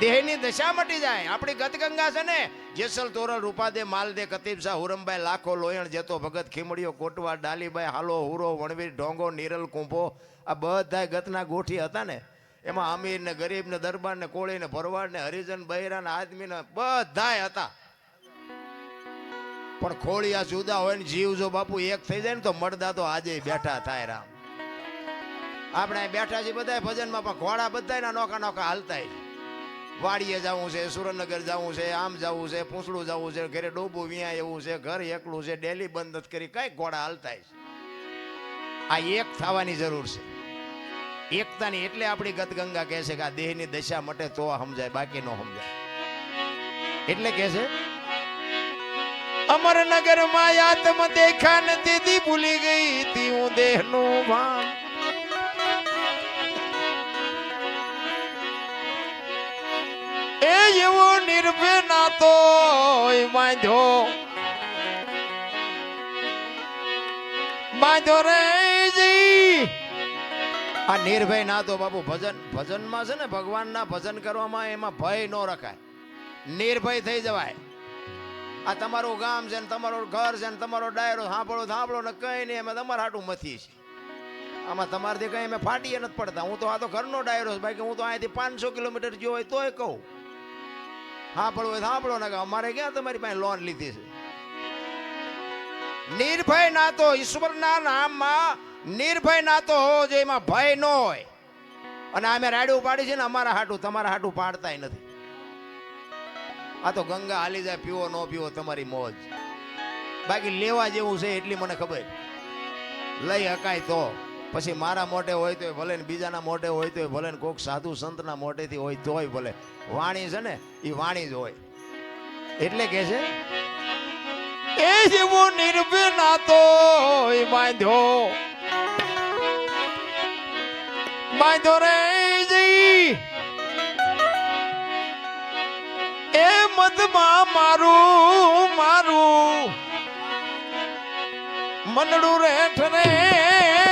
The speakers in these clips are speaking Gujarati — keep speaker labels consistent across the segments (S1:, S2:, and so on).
S1: દેહની દશા મટી જાય. આપણી ગતગંગા છે ને, જેસલ તોરલ રૂપાદે માલદે કતીબસા હુરમભાઈ, લાખો, લોયણ, જેતો ભગત, ખીમડીઓ, કોટવા ડાલીભાઈ હાલો, હુરો, વણવીર, ઢોંગો, નીરલ, કુંભો, આ બધા ગતના ગોઠી હતા ને. એમાં અમીર ને, ગરીબ ને, દરબાર ને, કોળી ને, ભરવાડ ને, હરિજન, બૈરા ને, આદમી ને, બધાય હતા. પણ ખોળિયા જુદા હોય ને, જીવ જો બાપુ એક થઈ જાય ને, તો મળદા તો આજે બેઠા થાય રામ. આપણે બેઠા છીએ બધા ભજનમાં, પણ ઘોડા બધાયના નોખા નોખા હાલતા છે. વાડીએ જવું છે, સુરેન્દ્રનગર જવું છે, આમ જવું છે, પૂંછડું જવું છે, ઘરે ડોબું વ્યાં એવું છે, ઘર એકલું છે, ડેલી બંધ નથી કરી કઈ ઘોડા હાલતા છે. આ એક થવાની જરૂર છે. એકતાની એટલે આપણી ગતગંગા કહે છે કે આ દેહની દશા મટે તો સમજાય, બાકી ન સમજાય. એટલે કહે છે અમરનગરમાં આત્મ દેખા ને દીદી ભૂલી ગઈ તી હું દેહનું ભાન એવો નિર્ભય ના તો બાંધો બાંધો રે આ નિર્ભય ના તો બાપુ ભજન, ભજનમાં છે ને ભગવાનના ભજન કરવામાં એમાં ભય ન રખાય. નિર્ભય થઈ જવાય. આ તમારું ગામ છે ને તમારું ઘર છે ને તમારો ડાયરો, સાંભળો સાંભળો ને કઈ નહીં, અમે તમારા હાટું મથી છે આમાં તમારાથી કઈ અમે ફાટીએ નથી પડતા. હું તો આ તો ઘરનો ડાયરો છે. બાકી હું તો અહીંયાથી પાંચસો કિલોમીટર જો હોય તોય કહું. સાંભળવું હોય સાંભળો ને અમારે ક્યાં તમારી પાસે લોન લીધી છે? નિર્ભય ના તો ઈશ્વરના નામમાં નિર્ભય ના તો હોવો જોઈએ, એમાં ભય ન હોય. અને અમે રાડ્યું પાડી છે ને, અમારા હાટું, તમારા હાટું પાડતાય નથી. આ તો ગંગા હાલી જાય, પીવો ન પીવો તમારી મોજ. બાકી લેવા જેવું છે એટલી મને ખબર. લઈ હકાય તો. પછી મારા મોઢે હોય તોય ભલે ને બીજાના મોઢે હોય તોય ભલે ને સાધુ સંતના મોઢેથી હોય તોય ભલે. વાણી છે ને એ વાણી જ હોય. એટલે કે છે, એ જેવો નિર્ભય તો બાંધ્યો. બાંધ્યો રે જઈ. એ મધમાં મારું મારું. મનડું રેઠ રે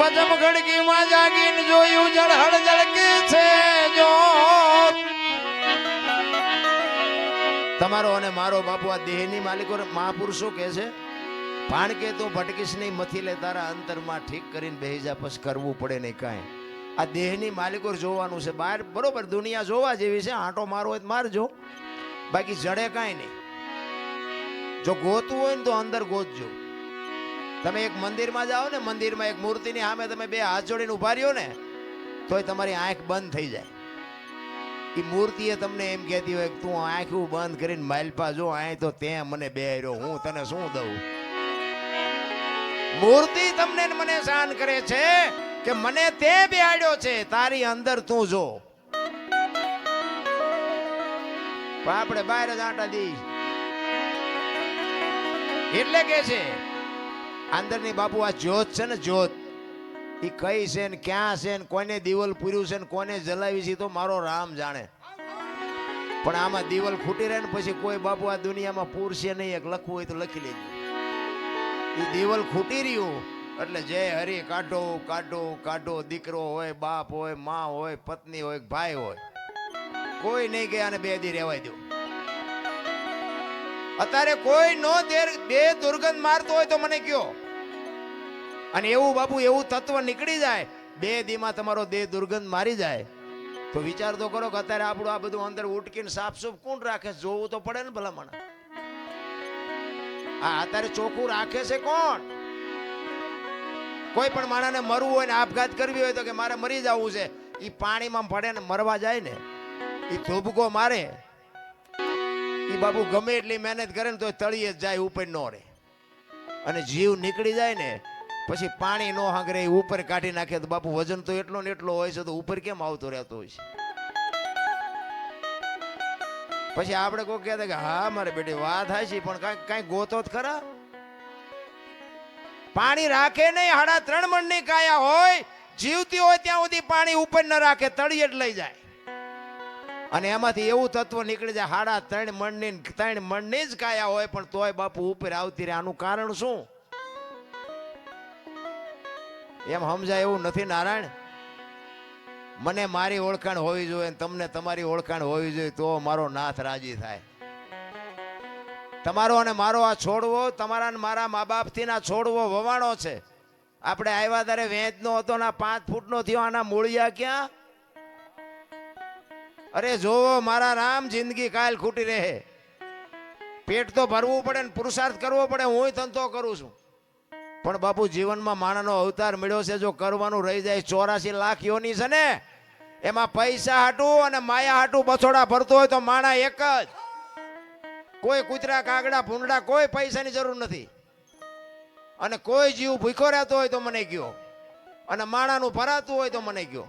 S1: પદમ ગડગીમાં જાગીને જોયું જળહળ જળકે છે જો. તમારો અને મારો બાપુ આ દેહની માલિકો મહાપુરુષો કહે છે, ભાણ કે તું ભટકીશ નહીં, મથી લે તારા અંતરમાં ઠીક કરીને બેહી જા કરવું પડે નહીં કાંઈ. આ દેહની માલિકો જોવાનું છે. બહાર બરોબર દુનિયા જોવા જેવી છે, આંટો મારો હોય મારજો બાકી જડે કાંઈ નહીં. જો ગોતવું હોય ને તો અંદર ગોતજો. તમે એક મંદિરમાં જાઓ ને, મંદિરમાં એક મૂર્તિની સામે તમે બે હાથ જોડીને ઊભા રહ્યો ને, તોય તમારી આંખ બંધ થઈ જાય. એ મૂર્તિએ તમને એમ કહેતી હોય કે તું આંખું બંધ કરીને માલપા જો, આય તો તે મને બે રહ્યો, હું તને શું દઉં? મૂર્તિ તમને મને શાન કરે છે કે મને તે બેહાડ્યો છે, તારી અંદર તું જો. પણ આપણે બહાર જ આટા દઈ. એટલે કે છે અંદરની બાપુ આ જ્યોત છે ને જ્યોત. એ કઈ છે ને ક્યાં છે ને કોને દીવલ પૂર્યું છે ને કોને જલાવી છે તો મારો રામ જાણે. પણ આમાં દીવલ ખૂટી રહે ને પછી કોઈ બાપુ આ દુનિયામાં પૂરશે નહીં, એક લખવું હોય તો લખી લેજો. એ દીવલ ખૂટી રહ્યું એટલે જય હરી કાઢો કાઢો કાઢો, દીકરો હોય, બાપ હોય, માં હોય, પત્ની હોય, ભાઈ હોય. કોઈ નહીં ગયા અને બે દી રહેવાય દો અત્યારે કોઈ નો બે દુર્ગંધ મારતો હોય તો મને કયો. અને એવું બાપુ, એવું તત્વ નીકળી જાય, બે દીમાં તમારો દેહ દુર્ગંધ મારી જાય. તો વિચાર તો કરો કે અત્યારે આપણું આ બધું અંદર ઉટકીને સાફસૂફ કોણ રાખે? જોવું તો પડે ને ભલા મને આ અત્યારે ચોખ્ખું રાખે છે કોણ? કોઈ પણ માણસને મરવું હોય ને આપઘાત કરવી હોય તો કે મારે મરી જવું છે. એ પાણીમાં પડે ને મરવા જાય ને. એ ધોબકો મારે. એ બાપુ ગમે એટલી મહેનત કરે ને તો તળીએ જાય, ઉપર નો રહે. અને જીવ નીકળી જાય ને, પછી પાણી નો હાંગરે ઉપર કાઢી નાખે તો બાપુ વજન તો એટલો ને એટલો હોય છે તો ઉપર કેમ આવતો રહેતો હોય છે? પછી આપણે કોઈ કહેતા કે, હા, મારે બેટી, વાત થાય છે, પણ કઈ કઈ ગોતો જ ખરા? પાણી રાખે નહીં, હાડા ત્રણ મણની કાયા હોય, જીવતી હોય ત્યાં સુધી પાણી ઉપર ન રાખે તળિયે જ લઈ જાય. અને એમાંથી એવું તત્વ નીકળી જાય, હાડા ત્રણ મણની ત્રણ મણની જ કાયા હોય, પણ તોય બાપુ ઉપર આવતી રહે. આનું કારણ શું? એમ સમજાય એવું નથી નારાયણ? મને મારી ઓળખાણ હોવી જોઈએ તમને તમારી ઓળખાણ હોવી જોઈએ, તો મારો નાથ રાજી થાય. તમારો અને મારો આ છોડવો, તમારા અને મારા મા બાપથી ના છોડવો વવાણો છે. આપણે આવ્યા ત્યારે વેચનો હતો ના પાંચ ફૂટનો થયો, આના મૂળિયા ક્યાં? અરે જોવો, મારા રામ જિંદગી કાલ ખૂટી રહે. પેટ તો ભરવું પડે ને પુરુષાર્થ કરવો પડે હું ધંધો કરું છું. પણ બાપુ, જીવનમાં માણાનો અવતાર મળ્યો છે, જો કરવાનું રહી જાય, ચોરાસી લાખ યોની છે ને, એમાં પૈસા હાટું અને માયા હાટું બછોડા ભરતો હોય તો માણા એક જ. કોઈ કૂતરા, કાગડા ભૂંડા કોઈ પૈસાની જરૂર નથી. અને કોઈ જીવ ભૂખો રહેતો હોય તો મને ગયો અને માણાનું ભરાતું હોય તો મને કયો.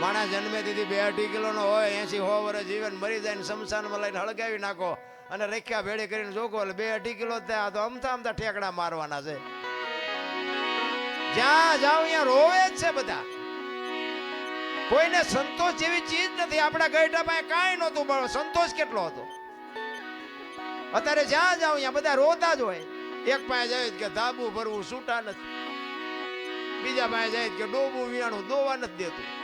S1: માણસ જન્મે દીધી બે અઢી કિલોનો હોય એસી હો વર્ષ જીવન મરી જાય ને શમશાનમાં લઈને હળગાવી નાખો અને રેખ્યા ભેળે કરીને જોકો એટલે બે અઢી કિલો થયા. તો અમથા અમથા ઠેકડા મારવાના છે. જ્યાં જાઓ ત્યાં રોવે જ છે બધા. કોઈને સંતોષ જેવી ચીજ નથી. આપણા ગઈઢા પાસે કાંઈ નહોતું, પણ સંતોષ કેટલો હતો? અત્યારે જ્યાં જાઓ ત્યાં બધા રોતા જ હોય. એક પાસે જાય કે ધાબુ ભરવું છૂટા નથી. બીજા પાસે જાય કે ડોબું વિયાણું દોવા નથી દેતું.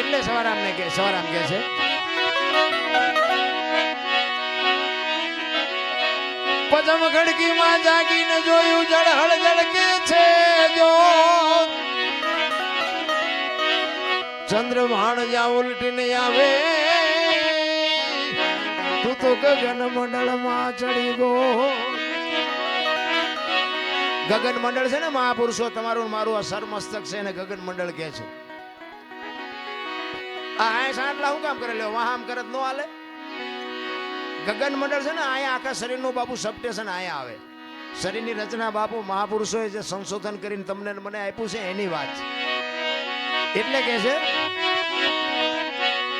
S1: એટલે સવારામ ને કે સવારામ કે છે. પદમ ખડકીમાં જાગીને જોયું જળહળ જળકે છે જો. ચંદ્રમાણ જ્યાં ઉલટીને આવે, તું તો ગગન મંડળમાં ચડી ગો. ગગન મંડળ છે ને મહાપુરુષો, તમારું મારું આ સરમસ્તક છે ને ગગન મંડળ કે છે. સંશોધન કરીને તમને મને આપ્યું છે એની વાત. છે એટલે કે છે,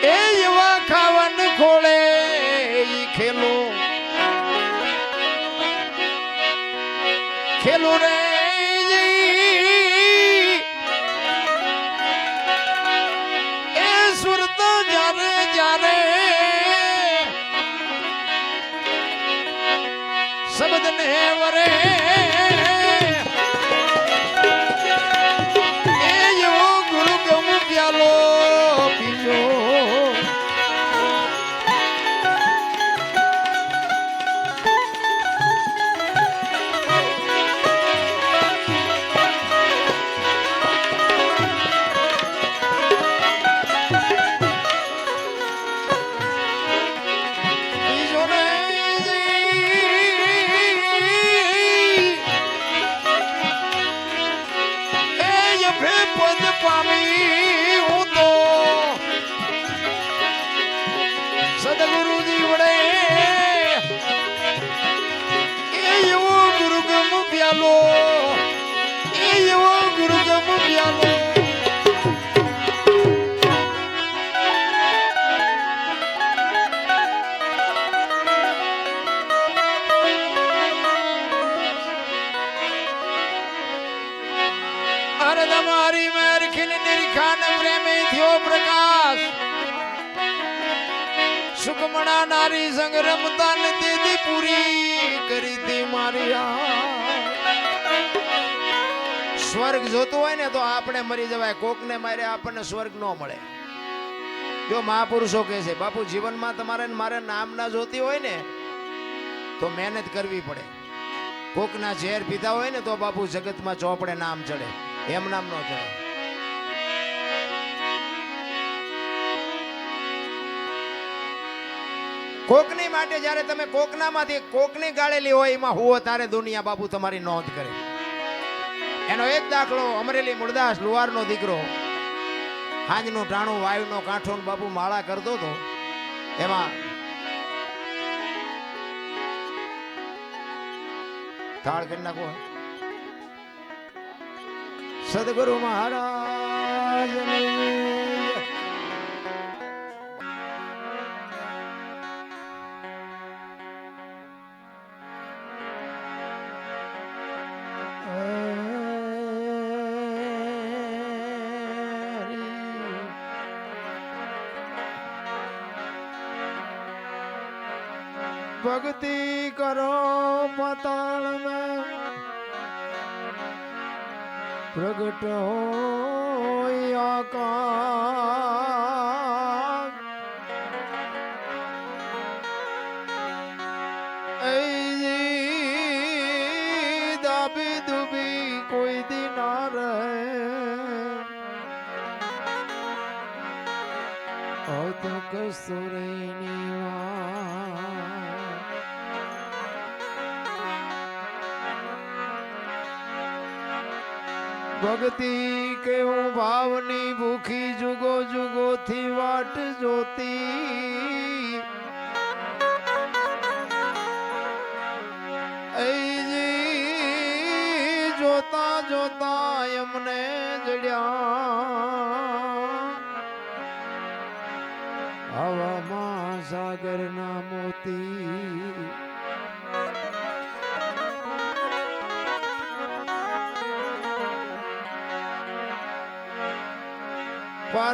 S1: એ એવા ખાવન ખોળે ઈ ખેલો. ખેલો રે. મરી જવાય, કોકને મારે આપણને સ્વર્ગ ન મળે. જો મહાપુરુષો કહે છે, બાપુ, જીવનમાં તમારે મારે નામ ના જોતી હોય ને, તો મહેનત કરવી પડે. કોકના ઝેર પીતા હોય ને, તો બાપુ જગતમાં ચોપડે નામ ચડે. એમ નામ ન ચડે. કોકની માટે જ્યારે તમે કોકનામાંથી કોકની ગાળેલી હોય, એમાં હોવો તારે દુનિયા બાપુ તમારી નોંધ કરે. એનો એક દાખલો અમરેલી મુરદાસ લુહારનો દીકરો. હાંજનું ટાણું, વાયુનો કાંઠો બાપુ માળા કરતો હતો. એમાં થાળ કરી નાખો. સદગુરુ મહારાજ ભક્તિ કરો પતાળ में પ્રગટ હોય આકાશ. ભક્તિ કેવું ભાવની ભૂખી જુગો જુગો થી વાટ જોતી. જોતા જોતા એમને જડ્યા. હવામાં સાગરના મોતી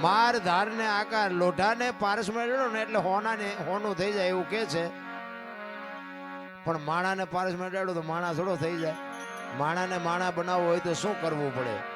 S1: માર ધારને આકાર, લોઢાને પારસ મેળવ્યો ને એટલે હોનાને, હોનું થઈ જાય એવું કે છે. પણ માણાને પારસ મેળવ્યો તો માણા થોડો થઈ જાય. માણાને માણા બનાવવો હોય તો શું કરવું પડે?